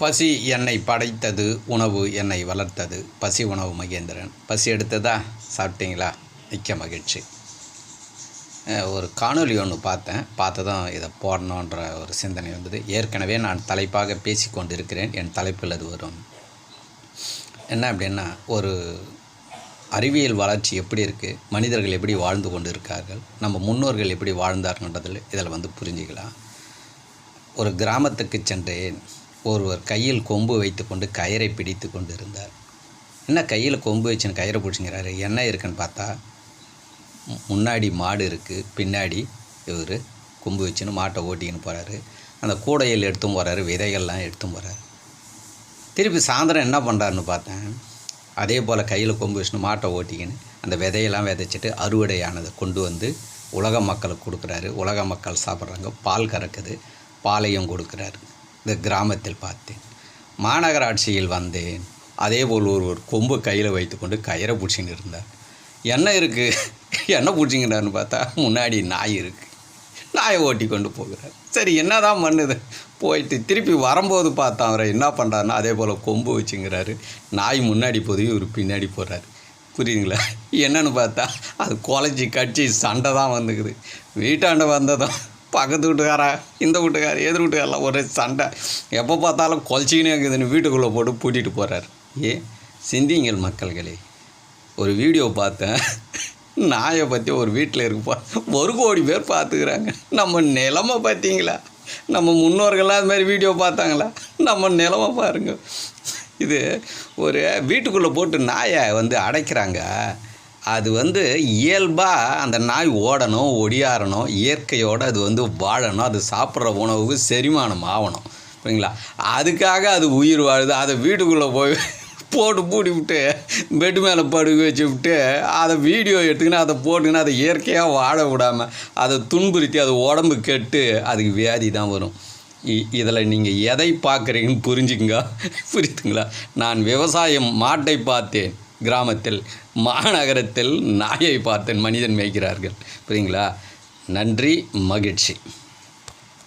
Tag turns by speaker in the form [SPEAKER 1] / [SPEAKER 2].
[SPEAKER 1] பசி என்னை படைத்தது உணவு என்னை வளர்த்தது. பசி உணவு மகேந்திரன். பசி எடுத்ததா? சாப்பிட்டீங்களா? மிக்க மகிழ்ச்சி. ஒரு காணொளி ஒன்று பார்த்தேன். பார்த்ததும் இதை போடணுன்ற ஒரு சிந்தனை வந்தது. ஏற்கனவே நான் தலைப்பாக பேசி கொண்டிருக்கிறேன். என் தலைப்பில் அது வரும். என்ன அப்படின்னா ஒரு அறிவியல் வளர்ச்சி எப்படி இருக்குது மனிதர்கள் எப்படி வாழ்ந்து கொண்டு இருக்கார்கள் நம்ம முன்னோர்கள் எப்படி வாழ்ந்தார்கள்ன்றதில் இதில் வந்து புரிஞ்சுக்கலாம். ஒரு கிராமத்துக்கு சென்றேன். ஒருவர் கையில் கொம்பு வைத்துக்கொண்டு கயிறை பிடித்து கொண்டு இருந்தார் என்ன கையில் கொம்பு வச்சுன்னு கயிறை பிடிச்சிங்கிறாரு? என்ன இருக்குன்னு பார்த்தா முன்னாடி மாடு இருக்குது பின்னாடி இவர் கொம்பு வச்சுன்னு மாட்டை ஓட்டிக்கின்னு போகிறாரு அந்த கூடையில் எடுத்தும் போகிறாரு விதைகள்லாம் எடுத்தும் போகிறாரு திருப்பி சாயந்தரம் என்ன பண்ணுறாருன்னு பார்த்தேன். அதே போல் கையில் கொம்பு வச்சுன்னு மாட்டை ஓட்டிக்கின்னு அந்த விதையெல்லாம் விதைச்சிட்டு அறுவடையானதை கொண்டு வந்து உலக மக்களுக்கு கொடுக்குறாரு. உலக மக்கள் சாப்பிட்றாங்க. பால் கறக்குது. பாலையும் கொடுக்குறாரு. இந்த கிராமத்தில் பார்த்தேன். மாநகராட்சியில் வந்தேன். அதே போல் ஒரு ஒரு கொம்பு கையில் வைத்துக்கொண்டு கயிறை பிடிச்சின்னு இருந்தார். என்ன இருக்குது என்ன பிடிச்சிங்கிறாருன்னு பார்த்தா முன்னாடி நாய் இருக்குது நாயை ஓட்டி கொண்டு போகிறார். சரி என்னதான் பண்ணுது? போயிட்டு திருப்பி வரும்போது பார்த்தா அவரை என்ன பண்ணுறாருன்னா அதே போல் கொம்பு வச்சுங்கிறாரு. நாய் முன்னாடி போகுது இவர் பின்னாடி போகிறாரு புரியுதுங்களா? என்னன்னு பார்த்தா அது குலைச்சி கட்சி சண்டை தான் வந்துக்குது. வீட்டாண்ட வந்ததும் பக்கத்து வீட்டுக்காரா இந்த வீட்டுக்கார எதிர் வீட்டுக்காரெல்லாம் ஒரே சண்டை. எப்போ பார்த்தாலும் கொலைச்சிக்கினே இருக்குதுன்னு வீட்டுக்குள்ளே போட்டு பூட்டிட்டு போகிறாரு ஏ சிந்திங்கள் மக்கள்களே. ஒரு வீடியோ பார்த்தேன். நாயை பற்றி ஒரு வீட்டில் இருக்குப்பா ஒரு கோடி பேர் பார்த்துக்கிறாங்க. நம்ம நிலமை பார்த்தீங்களா? நம்ம முன்னோர்கள்லாம் அது மாதிரி வீடியோ பார்த்தாங்களா? நம்ம நிலமை பாருங்கள் இது ஒரு வீட்டுக்குள்ளே போட்டு நாயை வந்து அடைக்கிறாங்க. அது வந்து இயல்பாக அந்த நாய் ஓடணும் ஒடியாரணும் இயற்கையோடு அது வந்து வாழணும் அது சாப்பிட்ற உணவுக்கு செரிமானம் ஆகணும் சரிங்களா அதுக்காக அது உயிர் வாழுது. அதை வீட்டுக்குள்ளே போய் போட்டு பூட்டி விட்டு பெட்டு மேலே படுக்க வச்சு விட்டு அதை வீடியோ எடுத்துக்கின்னு அதை போட்டுக்கின்னு அதை இயற்கையாக வாழ விடாமல் அதை துன்புறுத்தி அது உடம்பு கெட்டு அதுக்கு வியாதி தான் வரும். இதில் நீங்கள் எதை பார்க்குறீங்கன்னு புரிஞ்சுக்குங்க. புரியுதுங்களா? நான் விவசாயம் மாட்டை பார்த்தேன். கிராமத்தில் மாநகரத்தில் நாயை பார்த்தேன் மனிதன் மேய்க்கிறார்கள். புரியுங்களா? நன்றி மகிழ்ச்சி.